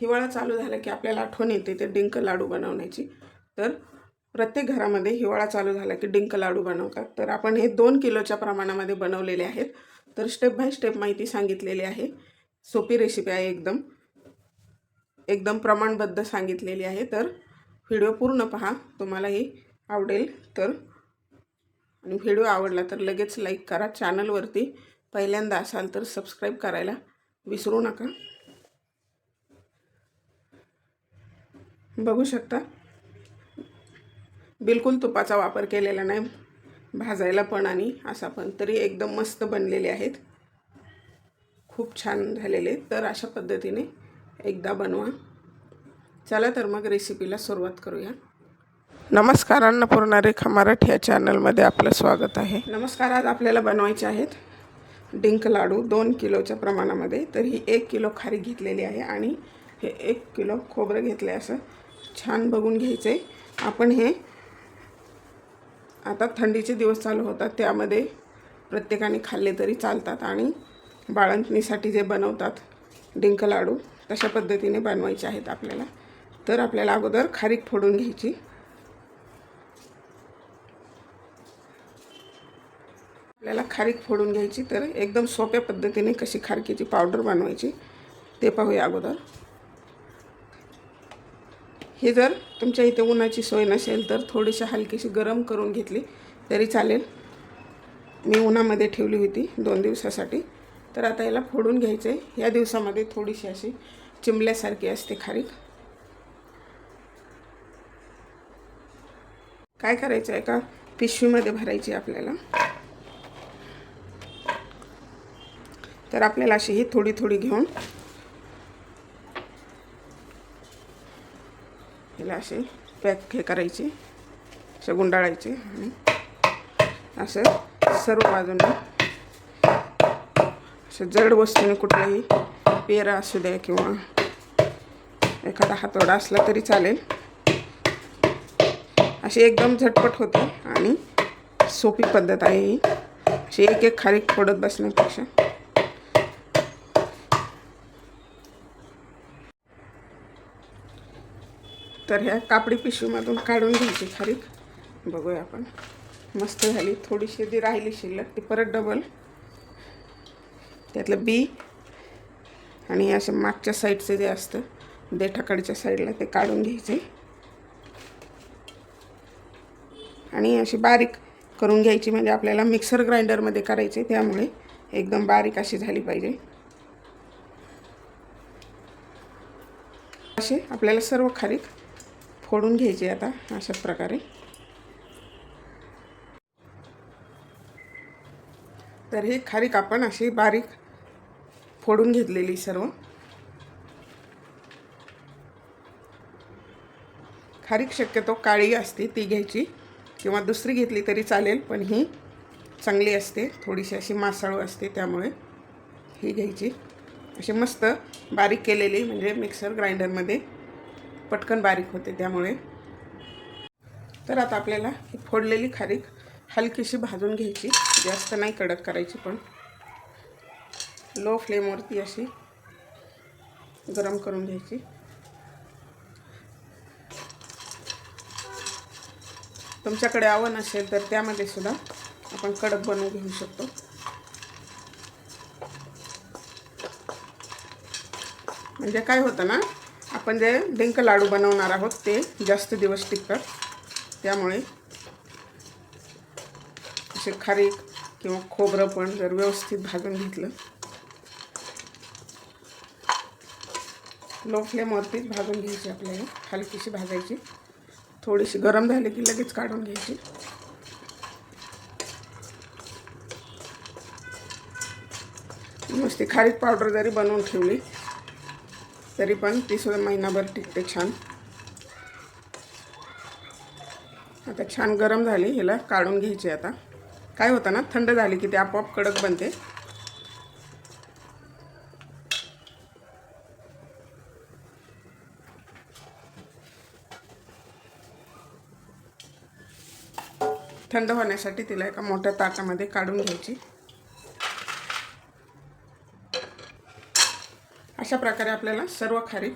हिवाळा चालू झाला की आपल्याला आठवण येते ते डिंक लाडू बनवण्याची. तर प्रत्येक घरामध्ये हिवाळा चालू झाला की डिंक लाडू बनवतात. तर आपण हे दोन किलोच्या प्रमाणामध्ये बनवलेले आहेत. तर स्टेप बाय स्टेप माहिती सांगितलेली आहे. सोपी रेसिपी आहे एकदम. एकदम प्रमाणबद्ध सांगितलेली आहे. तर व्हिडिओ पूर्ण पहा. तुम्हालाही आवडेल तर. आणि व्हिडिओ आवडला तर लगेच लाईक करा. चॅनलवरती पहिल्यांदा असाल तर सबस्क्राईब करायला विसरू नका. बघू शकता. बिलकुल तुपाचा वापर केलेला नाही. भाजायला पण आणि असा पण तरी एकदम मस्त बनलेले आहेत. खूप छान झालेले तर अशा पद्धतीने एकदा बनवा. चला तर मग रेसिपीला सुरुवात करूया. नमस्कार अन्नपूर्णा रेखा मराठी या चॅनलमध्ये आपलं स्वागत आहे. नमस्कार आज आपल्याला बनवायचे आहेत डिंक लाडू दोन किलोच्या प्रमाणामध्ये. तर ही एक किलो खारी घेतलेली आहे आणि हे एक किलो खोबरं घेतलं आहे असं. छान बघून घ्यायचं आहे आपण हे आता थंडीचे दिवस चालू होतात त्यामध्ये प्रत्येकाने खाल्ले तरी चालतात आणि बाळंतणीसाठी जे बनवतात डिंक लाडू तशा पद्धतीने बनवायचे आहेत आपल्याला. तर आपल्याला अगोदर खारीक फोडून घ्यायची. आपल्याला खारीक फोडून घ्यायची तर एकदम सोप्या पद्धतीने कशी खारकीची पावडर बनवायची ते पाहूया अगोदर. हे जर तुमच्या इथे उन्हाची सोय नसेल तर थोडीशी हलकीशी गरम करून घेतली तरी चालेल. मी उन्हामध्ये ठेवली होती दोन दिवसासाठी. तर आता याला फोडून घ्यायचं आहे या दिवसामध्ये थोडीशी अशी चिमल्यासारखी असते खारीक काय करायचं आहे का? पिशवीमध्ये भरायची आपल्याला. तर आपल्याला अशी ही थोडी थोडी घेऊन हिला असे. पॅक हे करायचे. असे गुंडाळायचे आणि असं सर्व बाजूने. असं जड वस्तूने कुठलाही पेरा असू द्या किंवा एखादा हातोडा असला तरी चालेल. अशी एकदम झटपट होते आणि सोपी पद्धत आहे ही. अशी एक एक खारीक फोडत बसण्यापेक्षा. तर ह्या कापडी पिशवीमधून काढून घ्यायची खारीक. बघूया आपण. मस्त झाली. थोडीशी जी राहिली शिल्लक ती परत डबल त्यातलं बी आणि असे मागच्या साईडचं जे असतं देठाकडच्या साईडला ते काढून घ्यायचे. आणि अशी बारीक करून घ्यायची म्हणजे आपल्याला मिक्सर ग्राइंडरमध्ये करायचे त्यामुळे एकदम बारीक अशी झाली पाहिजे. असे आपल्याला सर्व खारीक फोडून घ्यायची आता अशा प्रकारे. तर ही खारीक आपण अशी बारीक फोडून घेतलेली सर्व. खारीक शक्यतो काळी असते ती घ्यायची किंवा दुसरी घेतली तरी चालेल पण ही चांगली असते. थोडीशी अशी मासाळू असते त्यामुळे ही घ्यायची. अशी मस्त बारीक केलेली म्हणजे मिक्सर ग्राइंडरमध्ये. पटकन बारीक होते त्यामुळे. तर आता आपल्याला ही फोडलेली खारीक हलकीशी भाजून घ्यायची. जास्त नाही कडक करायची पण. लो फ्लेमवरती अशी गरम करून घ्यायची. तुमच्याकडे आवण असेल तर त्यामध्ये सुद्धा आपण कडक बनवून घेऊ शकतो. म्हणजे काय होतं ना आपण जे डिंक लाडू बनवणार आहोत ते जास्त दिवस टिकतात. त्यामुळे असे खारीक किंवा खोबरं पण जर व्यवस्थित भाजून घेतलं लो फ्लेमवरतीच भाजून घ्यायची आपल्याला. हलकीशी भाजायची. थोडीशी गरम झाली की लगेच काढून घ्यायची. नुसती खारीक पावडर जरी बनवून ठेवली तरी पण ती सुद्धा महिनाभर टिकते छान. आता छान गरम झाली हिला काढून घ्यायची आता. काय होतं ना थंड झाली की ते आपोआप कडक बनते. थंड होण्यासाठी तिला एका मोठ्या ताटामध्ये काढून घ्यायची. अशा प्रकारे आपल्याला सर्व खारीक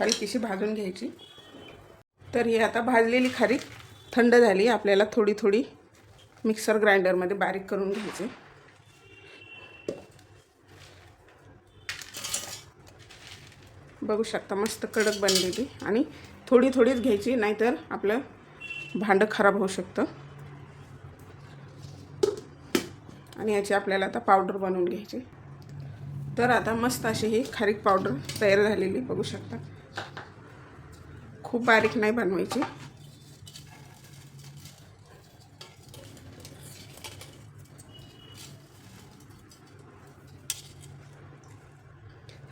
हलकीशी भाजून घ्यायची. तर ही आता भाजलेली खारीक थंड झाली. आपल्याला थोडी थोडी मिक्सर ग्राइंडरमध्ये बारीक करून घ्यायची. बघू शकता मस्त कडक बनलेली आणि थोडी थोडीच घ्यायची नाहीतर आपलं भांडं खराब होऊ शकतं. आणि याची आपल्याला आता पावडर बनवून घ्यायची. तर आता मस्त अशी ही खारीक पावडर तयार झालेली बघू शकता. खूप बारीक नाही बनवायची.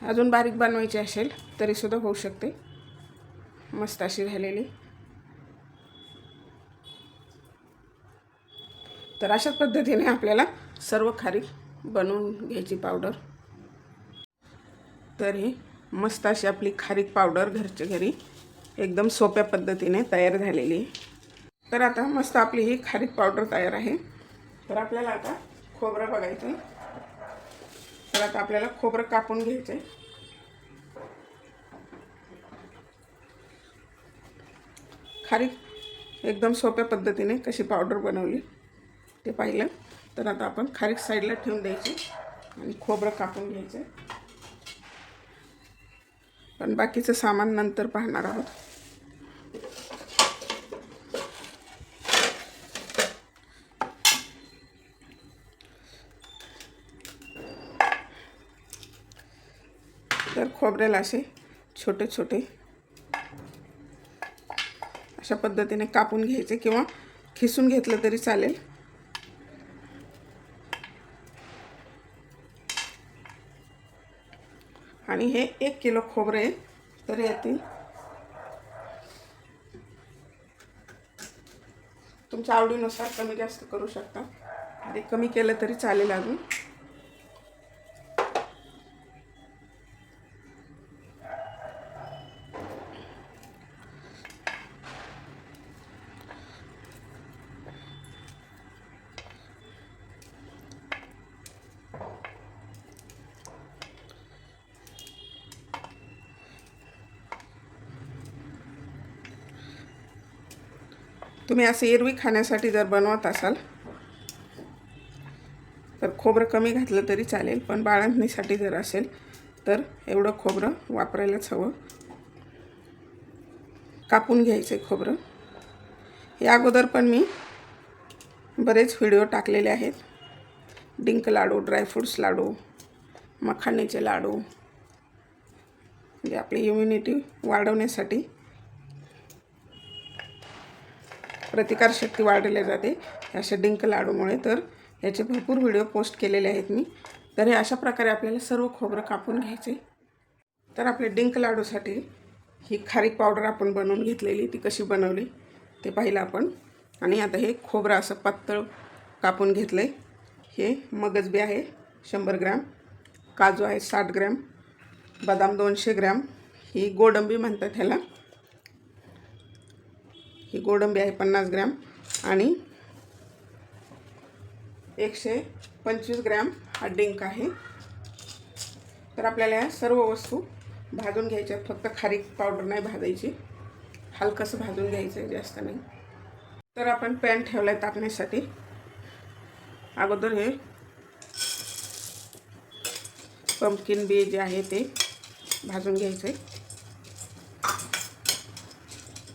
अजून बारीक बनवायची असेल तरीसुद्धा होऊ शकते. मस्त अशी झालेली. तर अशा पद्धतीने आपल्याला सर्व खारीक बनवून घ्यायची पावडर. तर ही मस्त अशी आपली खारीक पावडर घरच्या घरी एकदम सोप्या पद्धतीने तयार झालेली. आहे तर आता मस्त आपली ही खारीक पावडर तयार आहे. तर आपल्याला आता खोबरं बघायचं आहे तर आता आपल्याला खोबरं कापून घ्यायचं आहे खारीक एकदम सोप्या पद्धतीने कशी पावडर बनवली ते पाहिलं. तर आता आपण खारीक साईडला ठेवून द्यायची आणि खोबरं कापून घ्यायचं पण बाकीचं सामान नंतर पाहणार आहोत. तर खोबऱ्याला असे छोटे छोटे अशा पद्धतीने कापून घ्यायचे किंवा खिसून घेतलं तरी चालेल. आणि हे एक किलो खोबरे तरी तर तुमच्या आवडीनुसार कमी जास्त करू शकता. ते कमी केलं तरी चालेल अजून. तुम्ही असं एरवी खाण्यासाठी जर बनवत असाल तर खोबरं कमी घातलं तरी चालेल पण बाळंतणीसाठी जर असेल तर एवढं खोबरं वापरायलाच हवं. कापून घ्यायचं आहे खोबरं. हे अगोदर पण मी बरेच व्हिडिओ टाकलेले आहेत. डिंक लाडू ड्रायफ्रूट्स लाडू मखाण्याचे लाडू म्हणजे आपली इम्युनिटी वाढवण्यासाठी प्रतिकारशक्ती वाढवल्या जाते अशा डिंक लाडूमुळे. तर याचे भरपूर व्हिडिओ पोस्ट केलेले आहेत मी. तर हे अशा प्रकारे आपल्याला सर्व खोबरं कापून घ्यायचे. तर आपल्या डिंक लाडूसाठी ही खारीक पावडर आपण बनवून घेतलेली ती कशी बनवली ते पाहिलं आपण. आणि आता हे खोबरं असं पातळ कापून घेतलं आहे हे मगजबी आहे शंभर ग्रॅम. काजू आहे साठ ग्रॅम. बदाम दोनशे ग्रॅम. ही गोडंबी म्हणतात ह्याला. ही गोडंबी आहे पन्नास ग्रॅम आणि एकशे पंचवीस ग्रॅम हा डिंक आहे. तर आपल्याला या सर्व वस्तू भाजून घ्यायच्या फक्त खारीक पावडर नाही भाजायची. हलकंसं भाजून घ्यायचं आहे जास्त नाही. तर आपण पॅन ठेवला आहे तापण्यासाठी. अगोदर हे पंपकिन बी जे आहे ते भाजून घ्यायचं आहे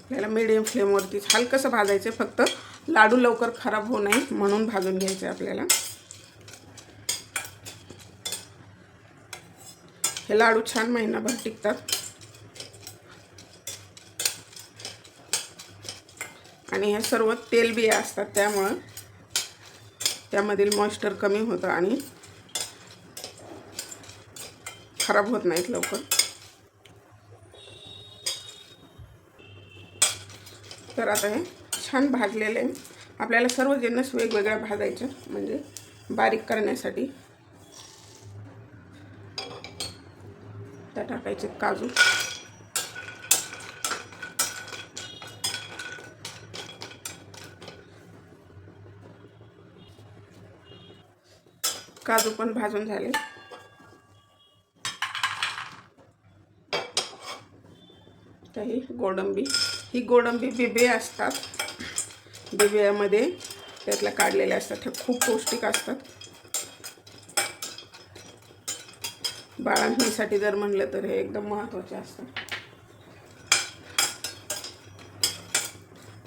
आपल्याला मिडियम फ्लेमवरतीच हलकंसं भाजायचं आहे फक्त लाडू लवकर खराब होऊ नये म्हणून भाजून घ्यायचं आहे आपल्याला. हे लाडू छान महिनाभर टिकतात. आणि हे सर्व तेलबिया असतात त्यामुळं त्यामधील मॉइश्चर कमी होतं आणि खराब होत नाहीत लवकर. तर आता हे छान भाजलेले. आहे आपल्याला सर्व जिन्नस वेगवेगळ्या भाजायचं. म्हणजे बारीक करण्यासाठी. त्या टाकायचे काजू. काजू पण भाजून झाले. काही गोडंबी. ही गोडंबी बिबे असतात. बिब्यामध्ये त्यातल्या काढलेल्या असतात. ह्या खूप पौष्टिक असतात. बाळांसाठी जर म्हणलं तर हे एकदम महत्त्वाचे असतात.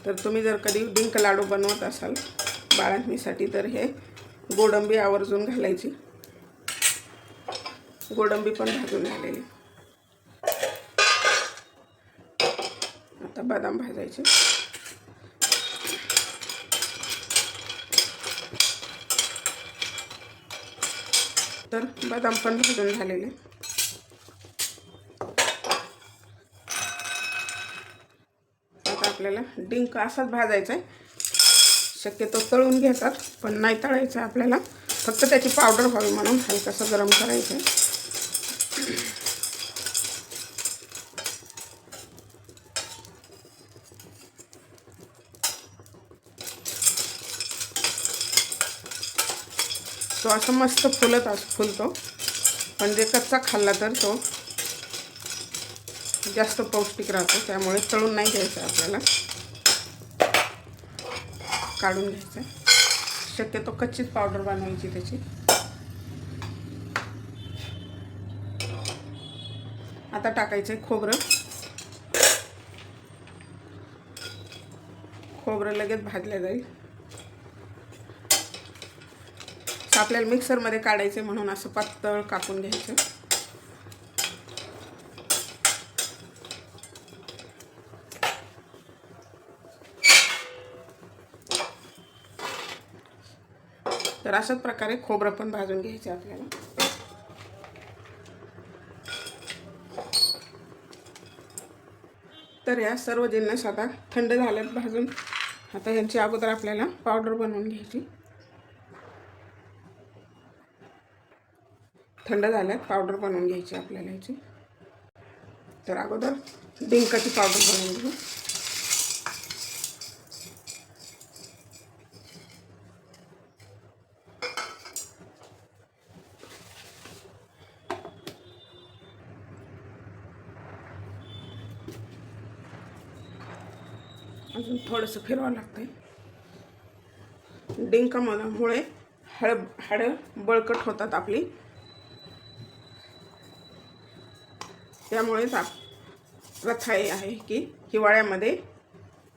तर तुम्ही जर कधी डिंक लाडू बनवत असाल बाळांसाठी तर हे गोडंबी आवर्जून घालायची. गोडंबी पण भाजून झालेली आता बदाम भाजायचे. तर बदाम पण भाजून झालेले. आता आपल्याला डिंक असाच भाजायचा आहे शक्यतो तळून घेतात पण नाही तळायचं आपल्याला. फक्त त्याची पावडर व्हावी म्हणून हलकासं गरम करायचं आहे तो असं मस्त फुलत अस फुलतो. पण जे कच्चा खाल्ला तर तो जास्त पौष्टिक राहतो. त्यामुळे तळून नाही घ्यायचं आपल्याला. काढून घ्यायचं. शक्यतो कच्चीच पावडर बनवायची त्याची. आता टाकायचं आहे खोबरं. खोबरं लगेच भाजलं जाईल. आपल्याला मिक्सरमध्ये काढायचे म्हणून असं पातळ कापून घ्यायचं. तर अशाच प्रकारे खोबरं पण भाजून घ्यायचे आपल्याला. तर या सर्व जिन्नस आता थंड झाल्यात भाजून. आता यांची अगोदर आपल्याला पावडर बनवून घ्यायची. थंड झाल्यात पावडर बनवून घ्यायची आपल्याला याची. तर अगोदर डिंकाची पावडर बनवून घेऊ. अजून थोडंसं फिरवावं लागतंय. डिंकामुळे हळ हाडं बळकट होतात आपली. त्यामुळेच आप प्रथा आहे की हिवाळ्यामध्ये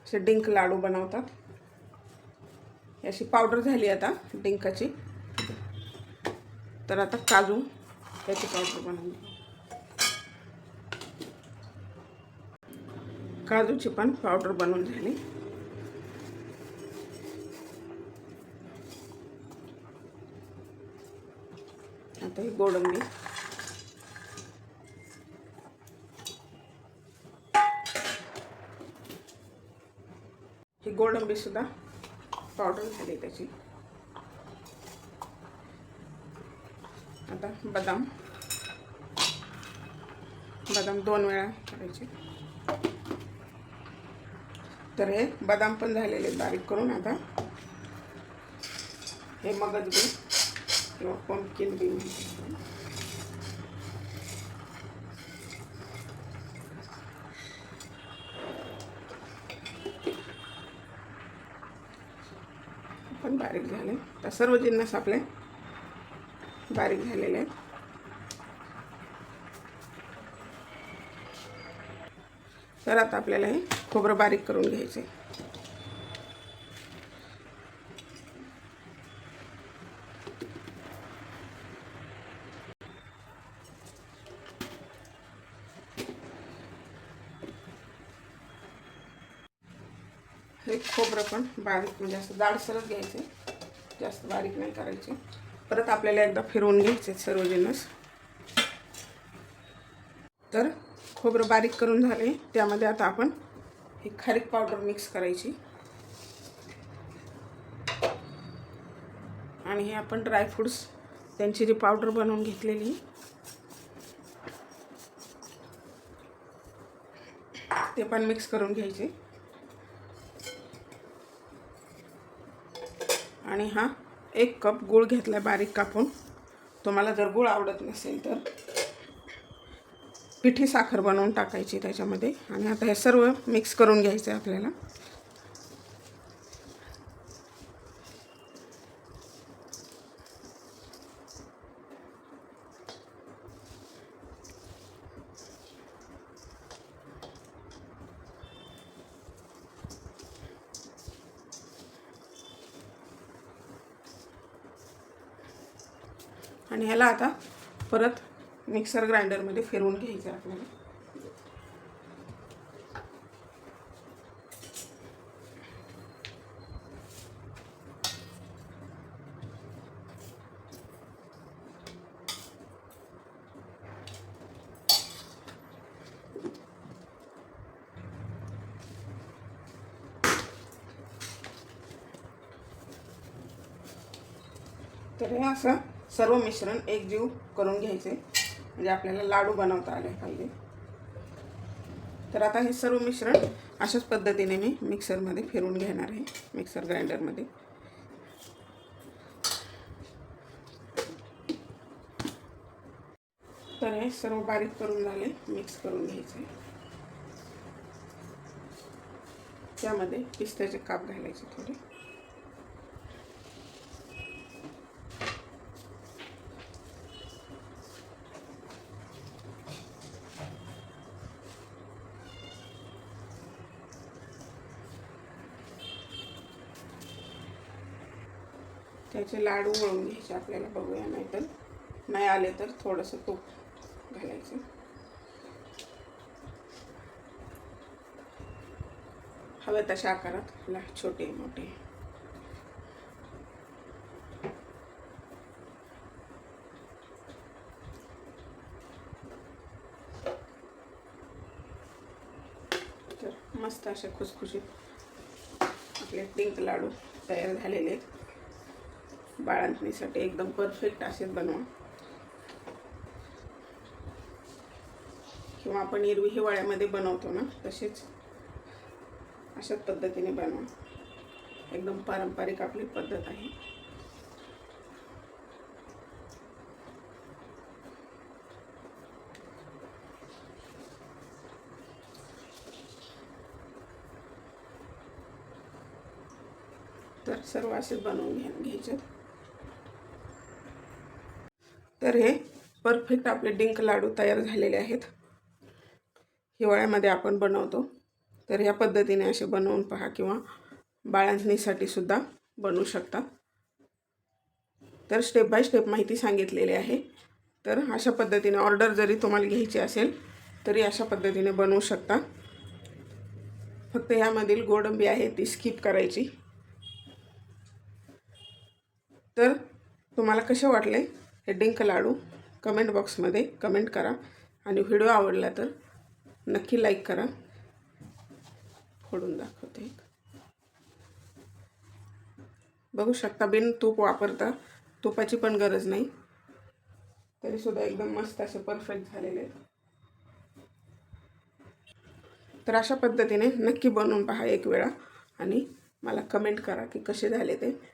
असे डिंक लाडू बनवतात. अशी पावडर झाली आता डिंकाची. तर आता काजू याची पावडर बनवली काजूची पण पावडर बनवून झाली. आता ही गोडंबी. गोडंबीसुद्धा पावडर झाली त्याची. आता बदाम. बदाम दोन वेळा करायचे. तर हे बदाम पण झालेले बारीक करून आता. हे मगज बी किंवा पंपकिन बी पण बारीक झाले. तर सर्व जिन्नस आपले बारीक झालेले आहेत. तर आता आपल्याला हे खोबरं बारीक करून घ्यायचं. आहे हे खोबरं पण बारीक म्हणजे असं जाडसरच घ्यायचे. जास्त बारीक नाही करायची. परत आपल्याला एकदा फिरवून घ्यायचे सर्व जिन्नस तर खोबरं बारीक करून झाले. त्यामध्ये आता आपण ही खारीक पावडर मिक्स करायची. आणि हे आपण ड्रायफ्रूट्स त्यांची जी पावडर बनवून घेतलेली. ते पण मिक्स करून घ्यायचे. आणि हा एक कप गूळ घेतला बारीक कापून. तुम्हाला जर गूळ आवडत नसेल तर पिठी साखर बनवून टाकायची त्याच्यामध्ये. आणि आता हे सर्व मिक्स करून घ्यायचं आहे आपल्याला. आणि ह्याला आता परत मिक्सर ग्राइंडरमध्ये फिरवून घ्यायचं आहे आपल्याला. तर हे असं सर्व मिश्रण एकजीव करून घ्यायचे. म्हणजे आपल्याला लाडू बनवता आले पाहिजे. तर आता हे सर्व मिश्रण अशाच पद्धतीने मी मिक्सरमध्ये फिरून घेणार आहे. मिक्सर ग्राइंडरमध्ये. तर हे सर्व बारीक करून झाले मिक्स करून घ्यायचे. त्यामध्ये पिस्त्याचे काप घालायचे थोडे. त्याचे लाडू वळून घ्यायचे आपल्याला बघूया नाहीतर. नाही आले तर थोडंसं तूप घालायचं. हवं तशा आकारात. ला छोटे मोठे. तर मस्त असे खुसखुशीत आपले टिंक लाडू तयार झालेले आहेत. बाळंतणीसाठी एकदम परफेक्ट असेच बनवा. किंवा आपण एरवी हिवाळ्यामध्ये बनवतो ना तसेच अशाच पद्धतीने बनवा. एकदम पारंपरिक आपली पद्धत आहे. तर सर्व असेच बनवून घ्या घ्यायचे. तर हे परफेक्ट आपले डिंक लाडू तयार झालेले आहेत. हिवाळ्यामध्ये आपण बनवतो. तर ह्या पद्धतीने असे बनवून पहा किंवा बाळंतणीसाठी सुद्धा बनवू शकता. तर स्टेप बाय स्टेप माहिती सांगितलेली आहे. तर अशा पद्धतीने ऑर्डर जरी तुम्हाला घ्यायची असेल तरी अशा पद्धतीने बनवू शकता. फक्त ह्यामधील गोडंबी आहे ती स्किप करायची. तर तुम्हाला कसे वाटले? हे डिंक लाडू कमेंट बॉक्समध्ये कमेंट करा. आणि व्हिडिओ आवडला तर नक्की लाईक करा. फोडून दाखवते बघू शकता बिन तूप वापरता. तुपाची पण गरज नाही. तरीसुद्धा एकदम मस्त असे परफेक्ट झालेले आहेत. तर अशा पद्धतीने नक्की बनवून पहा एक वेळा. आणि मला कमेंट करा की कसे झाले ते.